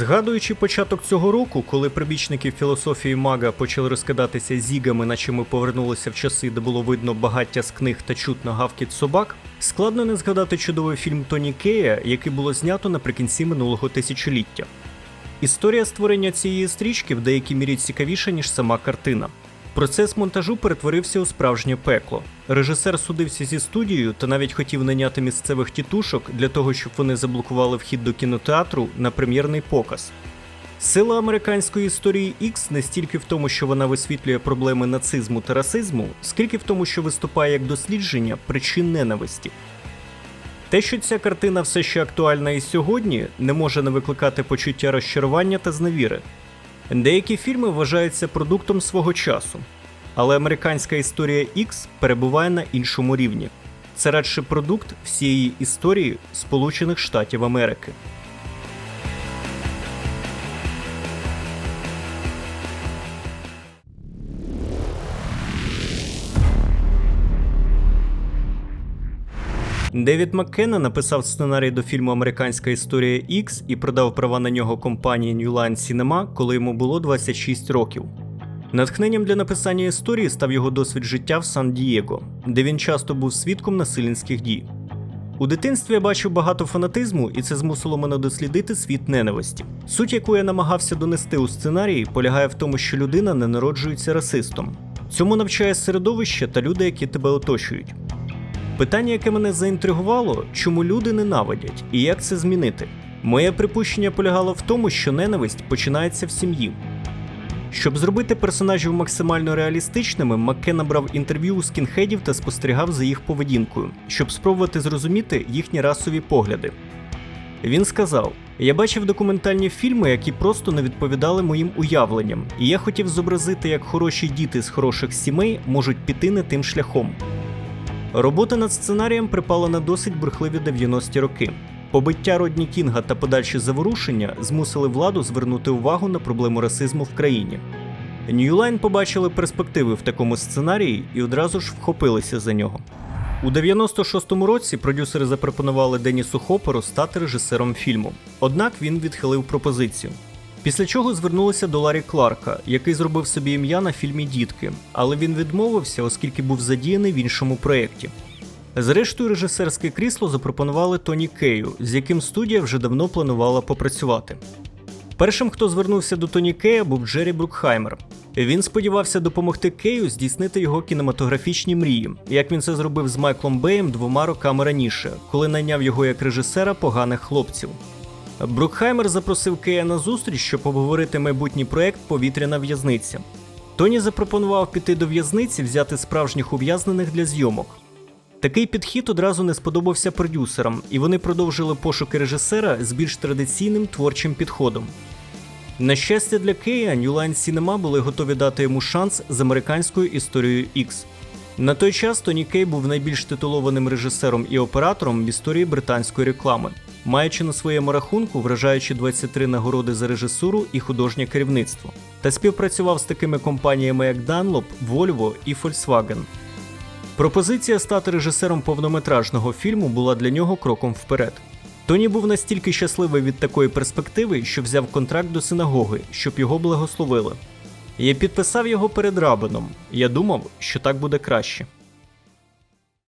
Згадуючи початок цього року, коли прибічники філософії мага почали розкидатися зігами, наче ми повернулися в часи, де було видно багаття з книг та чутно гавкіт собак, складно не згадати чудовий фільм Тоні Кея, який було знято наприкінці минулого тисячоліття. Історія створення цієї стрічки в деякій мірі цікавіша, ніж сама картина. Процес монтажу перетворився у справжнє пекло. Режисер судився зі студією та навіть хотів наняти місцевих тітушок для того, щоб вони заблокували вхід до кінотеатру на прем'єрний показ. Сила американської історії X не стільки в тому, що вона висвітлює проблеми нацизму та расизму, скільки в тому, що виступає як дослідження причин ненависті. Те, що ця картина все ще актуальна і сьогодні, не може не викликати почуття розчарування та зневіри. Деякі фільми вважаються продуктом свого часу, але американська історія X перебуває на іншому рівні. Це радше продукт всієї історії Сполучених Штатів Америки. Девід Маккена написав сценарій до фільму Американська історія X і продав права на нього компанії New Line Cinema, коли йому було 26 років. Натхненням для написання історії став його досвід життя в Сан-Дієго, де він часто був свідком насильницьких дій. У дитинстві я бачив багато фанатизму, і це змусило мене дослідити світ ненависті. Суть, яку я намагався донести у сценарії, полягає в тому, що людина не народжується расистом. Цьому навчає середовище та люди, які тебе оточують. Питання, яке мене заінтригувало, чому люди ненавидять і як це змінити. Моє припущення полягало в тому, що ненависть починається в сім'ї. Щоб зробити персонажів максимально реалістичними, Макке набрав інтерв'ю у скінхедів та спостерігав за їх поведінкою, щоб спробувати зрозуміти їхні расові погляди. Він сказав: Я бачив документальні фільми, які просто не відповідали моїм уявленням, і я хотів зобразити, як хороші діти з хороших сімей можуть піти не тим шляхом. Робота над сценарієм припала на досить бурхливі 90-ті роки. Побиття Родні Кінга та подальші заворушення змусили владу звернути увагу на проблему расизму в країні. Line побачили перспективи в такому сценарії і одразу ж вхопилися за нього. У 96-му році продюсери запропонували Денісу Хоперу стати режисером фільму, однак він відхилив пропозицію. Після чого звернулися до Ларі Кларка, який зробив собі ім'я на фільмі Дітки, але він відмовився, оскільки був задіяний в іншому проєкті. Зрештою, режисерське крісло запропонували Тоні Кею, з яким студія вже давно планувала попрацювати. Першим, хто звернувся до Тоні Кея, був Джері Брукхаймер. Він сподівався допомогти Кею здійснити його кінематографічні мрії, як він це зробив з Майклом Беєм двома роками раніше, коли найняв його як режисера поганих хлопців. Брукхаймер запросив Кея на зустріч, щоб обговорити майбутній проект Повітряна в'язниця. Тоні запропонував піти до в'язниці, взяти справжніх ув'язнених для зйомок. Такий підхід одразу не сподобався продюсерам, і вони продовжили пошуки режисера з більш традиційним творчим підходом. На щастя для Кея, New Line Cinema були готові дати йому шанс з американською історією X. На той час Тоні Кей був найбільш титулованим режисером і оператором в історії британської реклами, маючи на своєму рахунку вражаючи 23 нагороди за режисуру і художнє керівництво, та співпрацював з такими компаніями, як Dunlop, Volvo і Volkswagen. Пропозиція стати режисером повнометражного фільму була для нього кроком вперед. Тоні був настільки щасливий від такої перспективи, що взяв контракт до синагоги, щоб його благословили. Я підписав його перед рабином. Я думав, що так буде краще.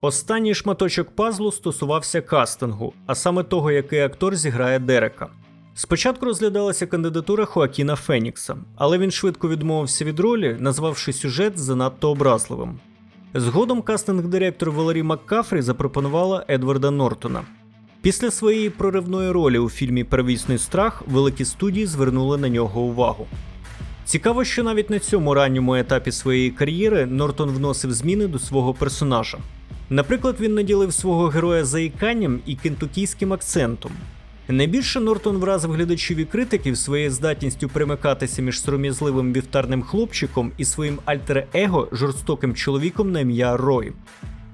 Останній шматочок пазлу стосувався кастингу, а саме того, який актор зіграє Дерека. Спочатку розглядалася кандидатура Хоакіна Фенікса, але він швидко відмовився від ролі, назвавши сюжет занадто образливим. Згодом кастинг-директор Валерій Маккафрі запропонувала Едварда Нортона. Після своєї проривної ролі у фільмі Первісний страх великі студії звернули на нього увагу. Цікаво, що навіть на цьому ранньому етапі своєї кар'єри Нортон вносив зміни до свого персонажа. Наприклад, він наділив свого героя заїканням і кентукійським акцентом. Найбільше Нортон вразив глядачів і критиків своєю здатністю примикатися між сором'язливим вівтарним хлопчиком і своїм альтер-его жорстоким чоловіком на ім'я Рой.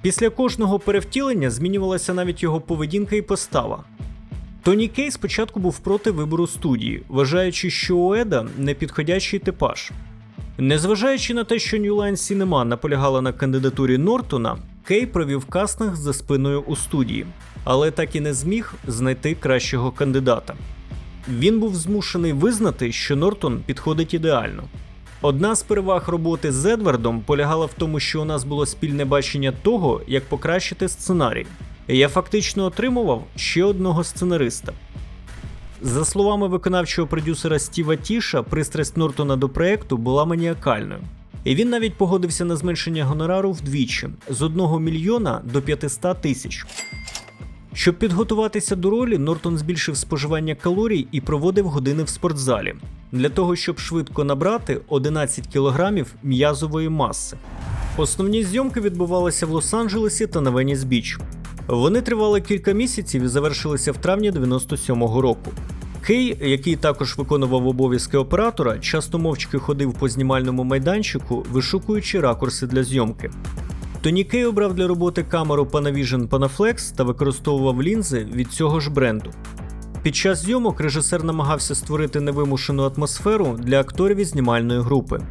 Після кожного перевтілення змінювалася навіть його поведінка і постава. Тоні Кей спочатку був проти вибору студії, вважаючи, що у Еда непідходящий типаж. Незважаючи на те, що New Line Cinema наполягала на кандидатурі Нортона, Кей провів кастинг за спиною у студії, але так і не зміг знайти кращого кандидата. він був змушений визнати, що Нортон підходить ідеально. Одна з переваг роботи з Едвардом полягала в тому, що у нас було спільне бачення того, як покращити сценарій. Я фактично отримував ще одного сценариста. За словами виконавчого продюсера Стіва Тіша, пристрасть Нортона до проекту була маніакальною. І він навіть погодився на зменшення гонорару вдвічі з 1 мільйона до 500 тисяч. Щоб підготуватися до ролі, Нортон збільшив споживання калорій і проводив години в спортзалі для того, щоб швидко набрати 11 кілограмів м'язової маси. Основні зйомки відбувалися в Лос-Анджелесі та на Веніс Біч. Вони тривали кілька місяців і завершилися в травні 97-го року. Кей, який також виконував обов'язки оператора, часто мовчки ходив по знімальному майданчику, вишукуючи ракурси для зйомки. Тоні Кей обрав для роботи камеру Panavision Panaflex та використовував лінзи від цього ж бренду. Під час зйомок режисер намагався створити невимушену атмосферу для акторів і знімальної групи.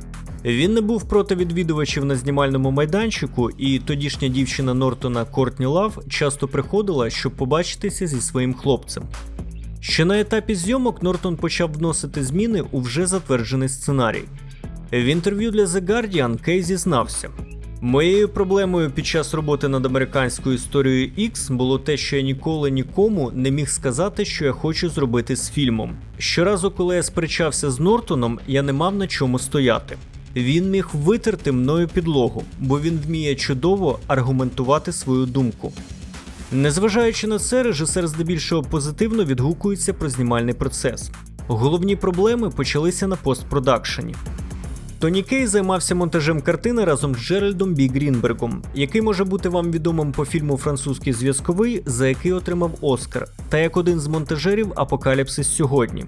Він не був проти відвідувачів на знімальному майданчику, і тодішня дівчина Нортона Кортні Лав часто приходила, щоб побачитися зі своїм хлопцем. Ще на етапі зйомок Нортон почав вносити зміни у вже затверджений сценарій. В інтерв'ю для The Guardian Кей зізнався. Моєю проблемою під час роботи над американською історією X було те, що я ніколи нікому не міг сказати, що я хочу зробити з фільмом. Щоразу, коли я сперечався з Нортоном, я не мав на чому стояти. Він міг витерти мною підлогу, бо він вміє чудово аргументувати свою думку. Незважаючи на це, режисер здебільшого позитивно відгукується про знімальний процес. Головні проблеми почалися на постпродакшені. Тоні Кей займався монтажем картини разом з Джеральдом Бі Грінбергом, який може бути вам відомим по фільму Французький зв'язковий, за який отримав Оскар, та як один з монтажерів Апокаліпсис сьогодні.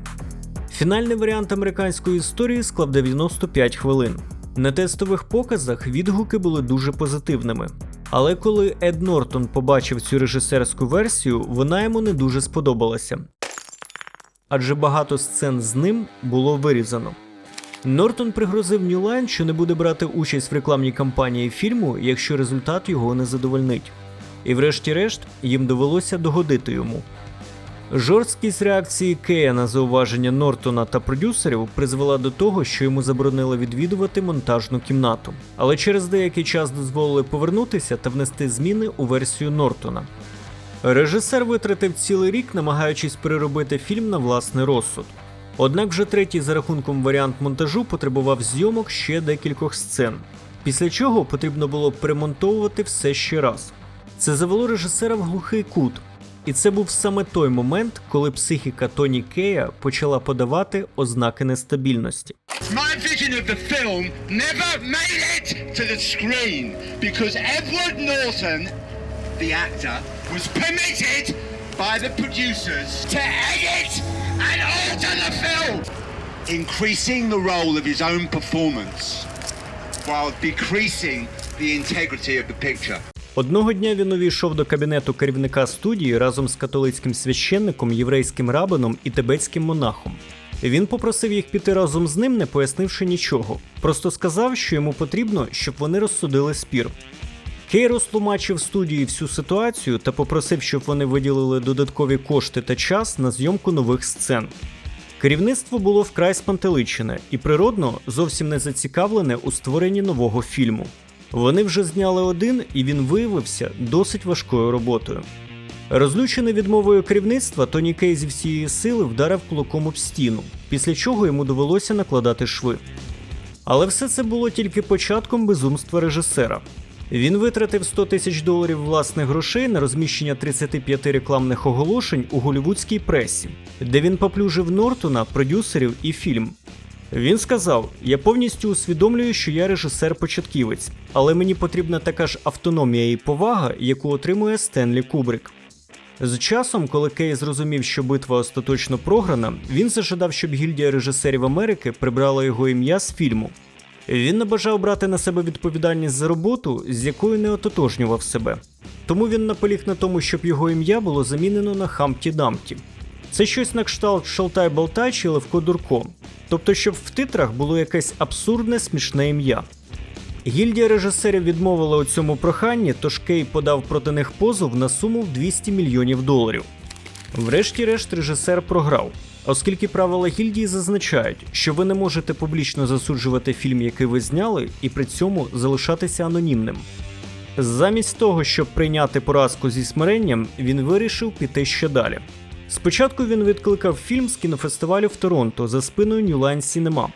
Фінальний варіант американської історії склав 95 хвилин. На тестових показах відгуки були дуже позитивними. Але коли Ед Нортон побачив цю режисерську версію, вона йому не дуже сподобалася. Адже багато сцен з ним було вирізано. Нортон пригрозив Нюлайн, що не буде брати участь в рекламній кампанії фільму, якщо результат його не задовольнить. І врешті-решт їм довелося догодити йому. Жорсткість реакції Кея на зауваження Нортона та продюсерів призвела до того, що йому заборонили відвідувати монтажну кімнату, але через деякий час дозволили повернутися та внести зміни у версію Нортона. Режисер витратив цілий рік, намагаючись переробити фільм на власний розсуд. Однак вже третій за рахунком варіант монтажу потребував зйомок ще декількох сцен, після чого потрібно було перемонтовувати все ще раз. Це завело режисера в глухий кут, і це був саме той момент, коли психіка Тоні Кея почала подавати ознаки нестабільності. My vision of the film never made it to the screen because Edward Norton, the actor, was permitted by the producers to edit and alter the film, increasing the role of his own performance while decreasing the integrity of the picture. Одного дня він увійшов до кабінету керівника студії разом з католицьким священником, єврейським рабином і тибетським монахом. Він попросив їх піти разом з ним, не пояснивши нічого. Просто сказав, що йому потрібно, щоб вони розсудили спір. Кей розтлумачив студії всю ситуацію та попросив, щоб вони виділили додаткові кошти та час на зйомку нових сцен. Керівництво було вкрай спантеличене і природно зовсім не зацікавлене у створенні нового фільму. Вони вже зняли один, і він виявився досить важкою роботою. Розлючений відмовою керівництва, Тоні Кей зі всієї сили вдарив кулаком об стіну, після чого йому довелося накладати шви. Але все це було тільки початком безумства режисера. Він витратив 100 тисяч доларів власних грошей на розміщення 35 рекламних оголошень у голівудській пресі, де він поплюжив Нортона, продюсерів і фільм. Він сказав: Я повністю усвідомлюю, що я режисер-початківець, але мені потрібна така ж автономія і повага, яку отримує Стенлі Кубрик. З часом, коли Кей зрозумів, що битва остаточно програна, він зажадав, щоб гільдія режисерів Америки прибрала його ім'я з фільму. Він не бажав брати на себе відповідальність за роботу, з якою не ототожнював себе. Тому він наполіг на тому, щоб його ім'я було замінено на Хамті Дамті. Це щось на кшталт Шалтай Болтай чи Левко Дурко. Тобто, щоб в титрах було якесь абсурдне смішне ім'я. Гільдія режисерів відмовила у цьому проханні, тож Кей подав проти них позов на суму в 200 мільйонів доларів. Врешті-решт режисер програв, оскільки правила гільдії зазначають, що ви не можете публічно засуджувати фільм, який ви зняли, і при цьому залишатися анонімним. Замість того, щоб прийняти поразку зі смиренням, він вирішив піти ще далі. Спочатку він відкликав фільм з кінофестивалю в Торонто за спиною New Line Cinema.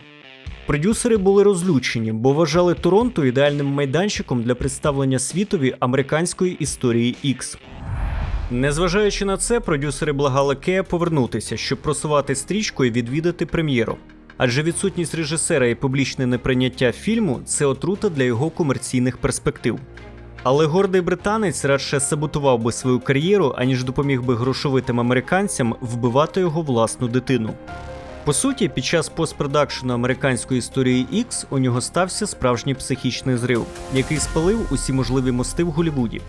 Продюсери були розлючені, бо вважали Торонто ідеальним майданчиком для представлення світові американської історії X. Незважаючи на це, продюсери благали Кея повернутися, щоб просувати стрічку і відвідати прем'єру. Адже відсутність режисера і публічне неприйняття фільму це отрута для його комерційних перспектив. Але гордий британець радше саботував би свою кар'єру, аніж допоміг би грошовитим американцям вбивати його власну дитину. По суті, під час постпродакшену американської історії X у нього стався справжній психічний зрив, який спалив усі можливі мости в Голлівуді.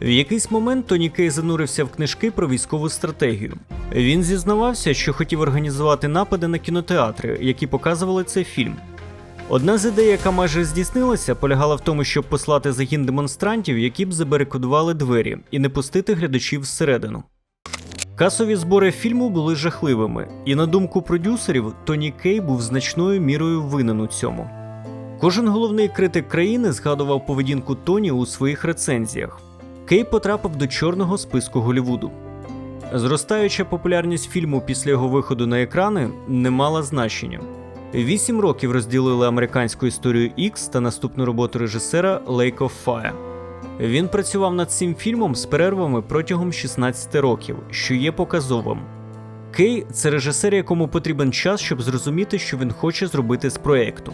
В якийсь момент Тоні Кей занурився в книжки про військову стратегію. Він зізнавався, що хотів організувати напади на кінотеатри, які показували цей фільм. Одна з ідей, яка майже здійснилася, полягала в тому, щоб послати загін демонстрантів, які б забарикодували двері і не пустити глядачів всередину. Касові збори фільму були жахливими, і на думку продюсерів, Тоні Кей був значною мірою винен у цьому. Кожен головний критик країни згадував поведінку Тоні у своїх рецензіях. Кей потрапив до чорного списку Голлівуду. Зростаюча популярність фільму після його виходу на екрани не мала значення. Вісім років розділили американську історію X та наступну роботу режисера Lake of Fire. Він працював над цим фільмом з перервами протягом 16 років, що є показовим. Кей це режисер, якому потрібен час, щоб зрозуміти, що він хоче зробити з проєкту.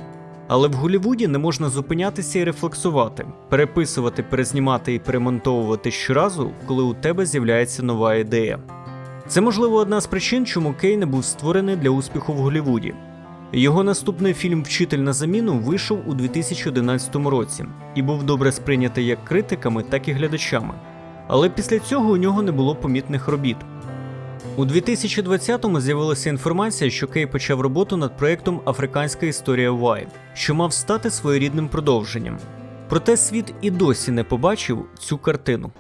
Але в Голлівуді не можна зупинятися і рефлексувати, переписувати, перезнімати і перемонтовувати щоразу, коли у тебе з'являється нова ідея. Це можливо одна з причин, чому Кей не був створений для успіху в Голлівуді. Його наступний фільм Вчитель на заміну вийшов у 2011 році і був добре сприйнятий як критиками, так і глядачами. Але після цього у нього не було помітних робіт. У 2020-му з'явилася інформація, що Кей почав роботу над проєктом Африканська історія Вай, що мав стати своєрідним продовженням. Проте світ і досі не побачив цю картину.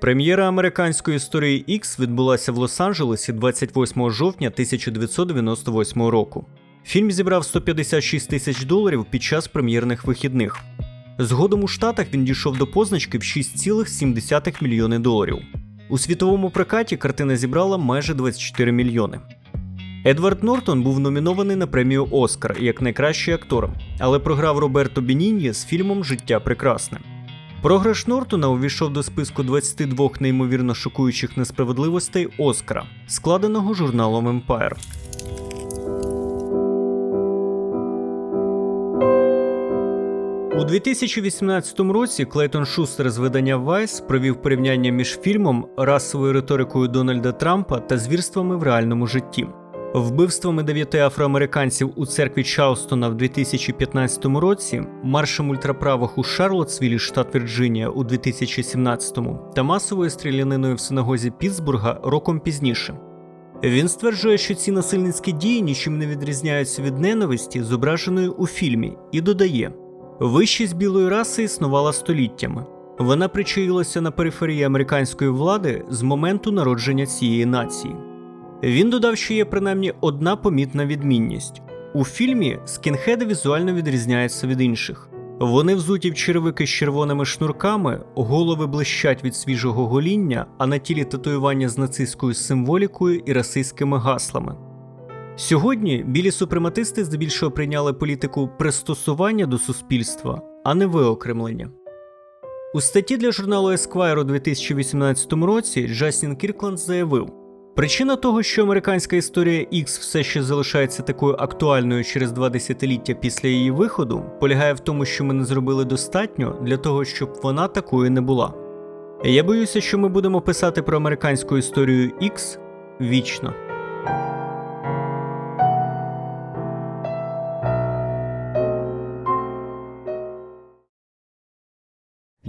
Прем'єра американської історії X відбулася в Лос-Анджелесі 28 жовтня 1998 року. Фільм зібрав 156 тисяч доларів під час прем'єрних вихідних. Згодом у Штатах він дійшов до позначки в 6,7 мільйони доларів. У світовому прокаті картина зібрала майже 24 мільйони. Едвард Нортон був номінований на премію Оскар як найкращий актор, але програв Роберто Беніньї з фільмом Життя прекрасне. Програш Нортона увійшов до списку 22 неймовірно шокуючих несправедливостей Оскара, складеного журналом Empire. У 2018 році Клейтон Шустер з видання Vice провів порівняння між фільмом, расовою риторикою Дональда Трампа та звірствами в реальному житті. Вбивствами дев'яти афроамериканців у церкві Чарлстона в 2015 році, маршем ультраправих у Шарлотсвілі, штат Вірджинія, у 2017 та масовою стріляниною в синагозі Пітсбурга роком пізніше. Він стверджує, що ці насильницькі дії нічим не відрізняються від ненависті, зображеної у фільмі, і додає: вищість білої раси існувала століттями. Вона причаїлася на периферії американської влади з моменту народження цієї нації. Він додав, що є принаймні одна помітна відмінність. У фільмі скінхеди візуально відрізняються від інших. Вони взуті в черевики з червоними шнурками, голови блищать від свіжого гоління, а на тілі татуювання з нацистською символікою і расистськими гаслами. Сьогодні білі супрематисти здебільшого прийняли політику пристосування до суспільства, а не виокремлення. У статті для журналу Esquire у 2018 році Джастін Кіркланд заявив: причина того, що американська історія X все ще залишається такою актуальною через два десятиліття після її виходу, полягає в тому, що ми не зробили достатньо для того, щоб вона такою не була. Я боюся, що ми будемо писати про американську історію X вічно.